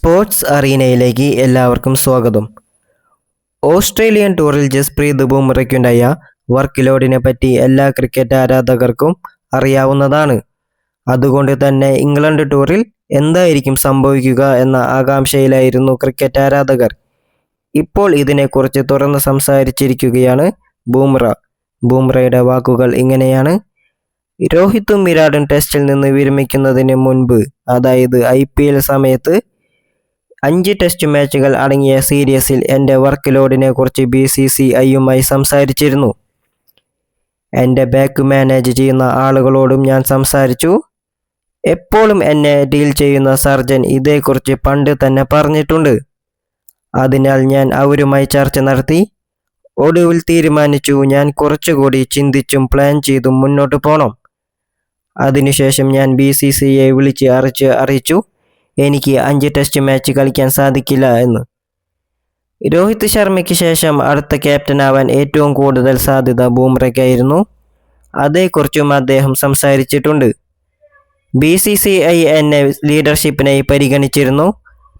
Sports അറീനയിലേക്ക് എല്ലാവർക്കും സ്വാഗതം. ഓസ്ട്രേലിയൻ ടൂറിൽ ജസ്പ്രീത് ബുംറയ്ക്കുണ്ടായ വർക്ക് ലോഡിനെ പറ്റി എല്ലാ ക്രിക്കറ്റ് ആരാധകർക്കും അറിയാവുന്നതാണ്. അതുകൊണ്ട് തന്നെ ഇംഗ്ലണ്ട് ടൂറിൽ എന്തായിരിക്കും സംഭവിക്കുക എന്ന ആകാംക്ഷയിലായിരുന്നു ക്രിക്കറ്റ് ആരാധകർ. ഇപ്പോൾ ഇതിനെക്കുറിച്ച് തുറന്ന് സംസാരിച്ചിരിക്കുകയാണ് ബൂംറ ബൂംറയുടെ വാക്കുകൾ ഇങ്ങനെയാണ്. രോഹിത്തും വിരാടും ടെസ്റ്റിൽ നിന്ന് വിരമിക്കുന്നതിന് മുൻപ് അതായത് ഐ പി എൽ സമയത്ത് അഞ്ച് ടെസ്റ്റ് മാച്ചുകൾ അടങ്ങിയ സീരീസിൽ എന്റെ വർക്ക് ലോഡിനെ കുറിച്ച് ബി സി സി ഐയുമായി സംസാരിച്ചിരുന്നു. എന്റെ ബാക്ക് മാനേജ് ചെയ്യുന്ന ആളുകളോടും ഞാൻ സംസാരിച്ചു. എപ്പോഴും എന്നെ ഡീൽ ചെയ്യുന്ന സർജൻ ഇതേക്കുറിച്ച് പണ്ട് തന്നെ പറഞ്ഞിട്ടുണ്ട്. അതിനാൽ ഞാൻ അവരുമായി ചർച്ച നടത്തി. ഒടുവിൽ തീരുമാനിച്ചു ഞാൻ കുറച്ചുകൂടി ചിന്തിച്ചും പ്ലാൻ ചെയ്തും മുന്നോട്ട് പോകണം അതിനുശേഷം ഞാൻ ബി സി സിയെ വിളിച്ച് അറിച്ച് അറിയിച്ചു. എനിക്ക് അഞ്ച് ടെസ്റ്റ് മാച്ച് കളിക്കാൻ സാധിക്കില്ല എന്ന്. രോഹിത് ശർമ്മയ്ക്ക് ശേഷം അടുത്ത ക്യാപ്റ്റനാവാൻ ഏറ്റവും കൂടുതൽ സാധ്യത ബൂംറയ്ക്കായിരുന്നു. അതേക്കുറിച്ചും അദ്ദേഹം സംസാരിച്ചിട്ടുണ്ട്. ബി സി സി ഐ എന്നെ ലീഡർഷിപ്പിനായി പരിഗണിച്ചിരുന്നു.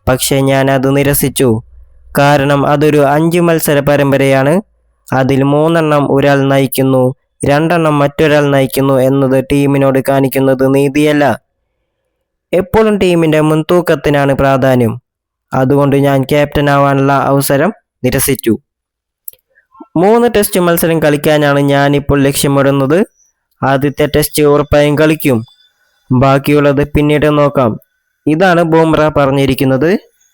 പക്ഷേ ഞാൻ അത് നിരസിച്ചു. കാരണം അതൊരു അഞ്ച് മത്സര പരമ്പരയാണ്. അതിൽ മൂന്നെണ്ണം ഒരാൾ നയിക്കുന്നു രണ്ടെണ്ണം മറ്റൊരാൾ നയിക്കുന്നു എന്നത് ടീമിനോട് കാണിക്കുന്നത് നീതിയല്ല. എപ്പോഴും ടീമിന്റെ മുൻതൂക്കത്തിനാണ് പ്രാധാന്യം. അതുകൊണ്ട് ഞാൻ ക്യാപ്റ്റൻ ആവാനുള്ള അവസരം നിരസിച്ചു. മൂന്ന് ടെസ്റ്റ് മത്സരം കളിക്കാനാണ് ഞാനിപ്പോൾ ലക്ഷ്യമിടുന്നത്. ആദ്യത്തെ ടെസ്റ്റ് ഉറപ്പായും കളിക്കും. ബാക്കിയുള്ളത് പിന്നീട് നോക്കാം. ഇതാണ് ബൂംറ പറഞ്ഞിരിക്കുന്നത്.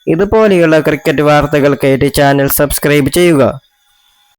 ഇതുപോലെയുള്ള ക്രിക്കറ്റ് വാർത്തകൾക്കായിട്ട് ചാനൽ സബ്സ്ക്രൈബ് ചെയ്യുക.